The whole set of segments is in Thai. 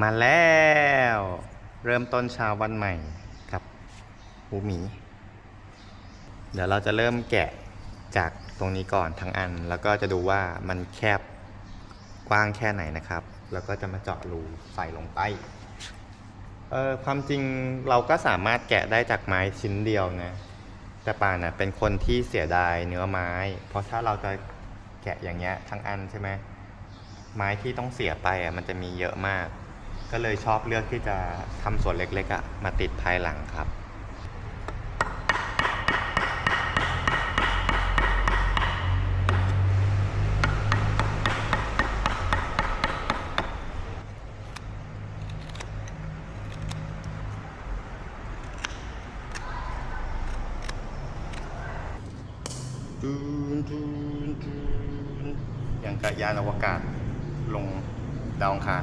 มาแล้ว เริ่มต้นเช้าวันใหม่กับหูหมี เดี๋ยวเราจะเริ่มแกะจากตรงนี้ก่อนทั้งอัน แล้วก็จะดูว่ามันแคบกว้างแค่ไหนนะครับ แล้วก็จะมาเจาะรูใส่ลงไปเออความจริงเราก็สามารถแกะได้จากไม้ชิ้นเดียวนะ แต่ปานนะเป็นคนที่เสียดายเนื้อไม้ เพราะถ้าเราจะแกะอย่างเงี้ยทั้งอันใช่ไหมไม้ที่ต้องเสียไปอะมันจะมีเยอะมาก ก็เลยชอบเลือกที่จะทำส่วนเล็กๆอะมาติดภายหลังครับอย่างกับยานอวกาศลงดาวอังคาร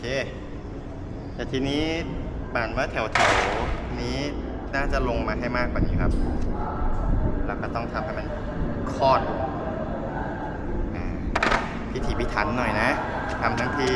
เค แต่ทีนี้บานว่าแถวแถวๆนี้น่าจะลงมาให้มากกว่านี้ครับ เราก็ต้องทำให้มันคลอดพิถีพิถันหน่อยนะทำทั้งที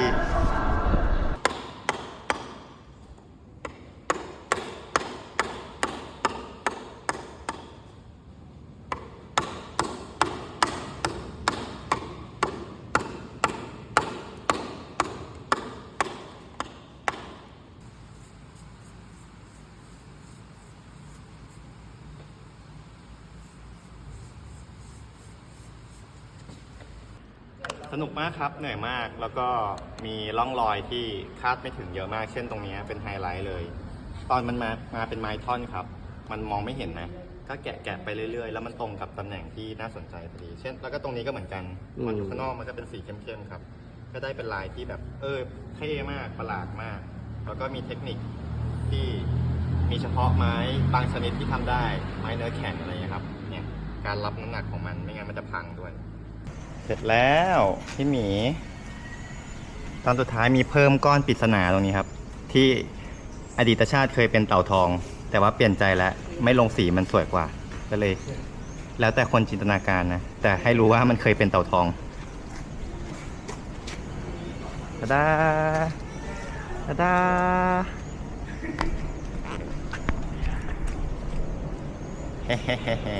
สนุกมากครับ เหนื่อยมาก แล้วก็มีร่องรอยที่คาดไม่ถึงเยอะมาก เช่นตรงนี้เป็นไฮไลท์เลย ตอนมันมา มาเป็นไม้ท่อนครับ มันมองไม่เห็นนะ ก็แกะแกะไปเรื่อยๆ แล้วมันตรงกับตำแหน่งที่น่าสนใจพอดี เช่น แล้วก็ตรงนี้ก็เหมือนกัน มันอยู่ข้างนอกมันก็เป็นสีเข้มๆครับ ก็ได้เป็นลายที่แบบ เออ เท่มาก ประหลาดมาก แล้วก็มีเทคนิคที่มีเฉพาะไม้บางชนิดที่ทำได้ ไม้เนื้อแข็งอะไรครับ เนี่ย การรับน้ำหนักของมัน ไม่งั้นมันจะพังด้วย เสร็จแล้วพี่หมี ตอนสุดท้ายมีเพิ่มก้อนปริศนาตรงนี้ครับ ที่อดีตชาติเคยเป็นเต่าทอง แต่ว่าเปลี่ยนใจแล้วไม่ลงสีมันสวยกว่า ก็เลย แล้วแต่คนจินตนาการนะ แต่ให้รู้ว่ามันเคยเป็นเต่าทองตาดาตาดาเฮ้เฮ้เฮ้เฮ้